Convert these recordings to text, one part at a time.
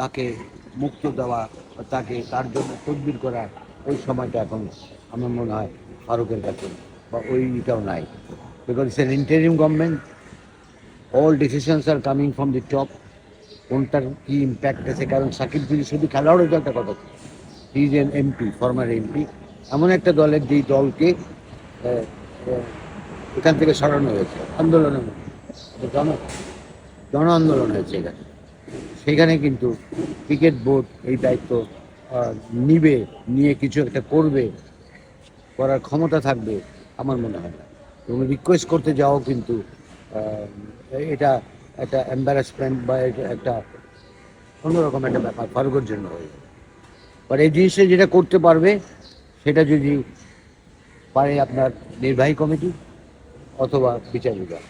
তাকে মুক্ত দেওয়া তাকে তার জন্য তদবির করা ওই সময়টা এখন আমার মনে হয় ফারুকের কাছে বা ওইটাও নাই। Because it's an interim government all decisions are coming from the top কোনটার কি ইম্প্যাক্ট আছে? কারণ সাকিব যদি শুধু খেলোয়াড়ও তো একটা কথা he is an MP former MP এমন একটা দলের যেই দলকে এখান থেকে সরানো হয়েছে, আন্দোলনের জন জন আন্দোলন হয়েছে এখানে। সেখানে কিন্তু ক্রিকেট বোর্ড এই দায়িত্ব নিবে, নিয়ে কিছু একটা করবে, করার ক্ষমতা থাকবে, আমার মনে হয় না। এবং রিকোয়েস্ট করতে যাও কিন্তু এটা একটা এম্বারাসমেন্ট বা একটা অন্যরকম একটা ব্যাপার ফারুকের জন্য হয়ে যাবে। এই জিনিসটা যেটা করতে পারবে, সেটা যদি পারে আপনার নির্বাহী কমিটি অথবা বিচার বিভাগ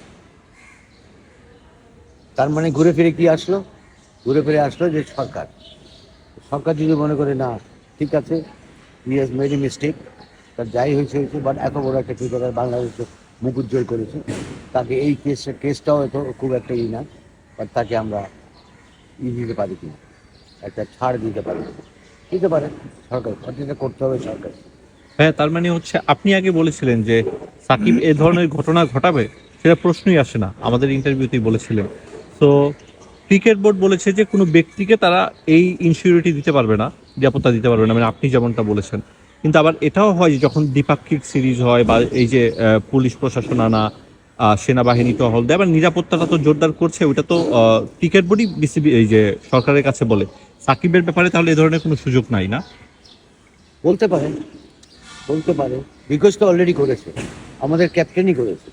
তার মানে ঘুরে ফিরে কি আসলো? ঘুরে ফিরে আসলো যে সরকার। সরকার যদি মনে করে, না, ঠিক আছে হি হ্যাজ মেড মিস্টেক তার যাই হয়েছে হয়েছে বাট এত বড় একটা ক্রিকেটার বাংলাদেশে মুখ উজ্জ্বল করেছে, তাকে এই কেস কেসটাও হয়তো খুব একটা ই না বাট তাকে আমরা ই দিতে পারি কিনা, একটা ছাড় দিতে পারি দিতে পারে সরকার এটা করতে হবে সরকার। হ্যাঁ তার মানে হচ্ছে আপনি আগে বলেছিলেন যে সাকিব এ ধরনের ঘটনা ঘটাবে, সেটা প্রশ্নই আসে না, আমাদের ইন্টারভিউতেই বলেছিলেন। তো ক্রিকেট বোর্ড বলেছে যে কোনো ব্যক্তিকে তারা এই ইনসিউরিটি দিতে পারবে না, নিরাপত্তা দিতে পারবে না। মানে আপনি যেমনটা বলেছেন। কিন্তু আবার এটাও হয় যে যখন দ্বিপাক্ষিক সিরিজ হয় বা এই যে পুলিশ প্রশাসন আনা সেনাবাহিনী টহল দেয়, আবার নিরাপত্তাটা তো জোরদার করছে ওটা তো ক্রিকেট বোর্ডই বিসিবি, এই যে সরকারের কাছে বলে। সাকিবের ব্যাপারে তাহলে এ ধরনের কোনো সুযোগ নাই না? বলতে পারে বলতে পারে বিকজ তো অলরেডি করেছে। আমাদের ক্যাপ্টেনই করেছে।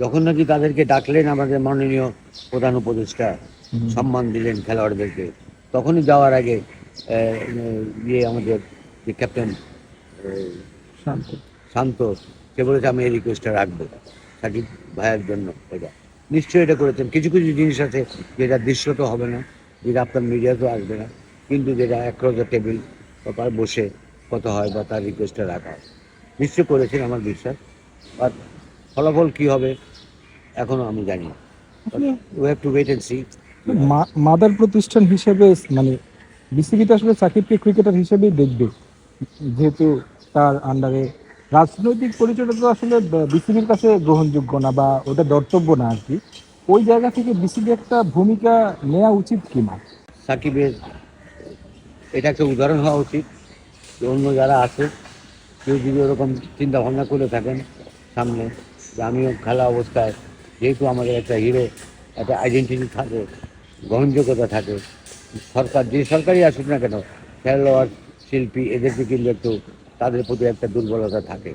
যখন নাকি তাদেরকে ডাকলেন আমাদের মাননীয় প্রধান উপদেষ্টা সম্মান দিলেন খেলোয়াড়দেরকে তখনই যাওয়ার আগে ইয়ে আমাদের যে ক্যাপ্টেন শান্ত। সে বলেছে আমি এই রিকোয়েস্টটা রাখব সাকিব ভাইয়ের জন্য এটা। নিশ্চয়ই এটা করেছেন। কিছু কিছু জিনিস আছে যেটা দৃশ্যত হবে না যেটা আপনার মিডিয়াতেও আসবে না কিন্তু যেটা অ্যাক্রস দ্য টেবিল বা বসে কত হয় বা তার রিকোয়েস্টটা রাখা হয়। নিশ্চয় করেছেন আমার বিশ্বাস। আর ফলাফল কী হবে এখনও আমি জানি না। We have to wait and see mother প্রতিষ্ঠান হিসেবে মানে বিসিবিতে আসলে সাকিবকে ক্রিকেটার হিসেবেই দেখবে। যেহেতু তার আন্ডারে রাজনৈতিক পরিচয়টা তো আসলে বিসিবির কাছে গ্রহণযোগ্য না বা ওটা দর্তব্য না আর কি। ওই জায়গা থেকে বিসিবি একটা ভূমিকা নেওয়া উচিত কিনা সাকিবের এটা একটা উদাহরণ হওয়া উচিত যে অন্য যারা আছে কেউ যদি ওরকম চিন্তা ভাবনা করে থাকেন সামনে যে আমিও খেলা অবস্থায় যেহেতু আমাদের একটা হিরো, একটা আইডেন্টিটি থাকে, গ্রহণযোগ্যতা থাকে, সরকার যে সরকারই আসুক না কেন, খেলোয়াড়, শিল্পী, এদেরকে কিন্তু একটু তাদের প্রতি একটা দুর্বলতা থাকে।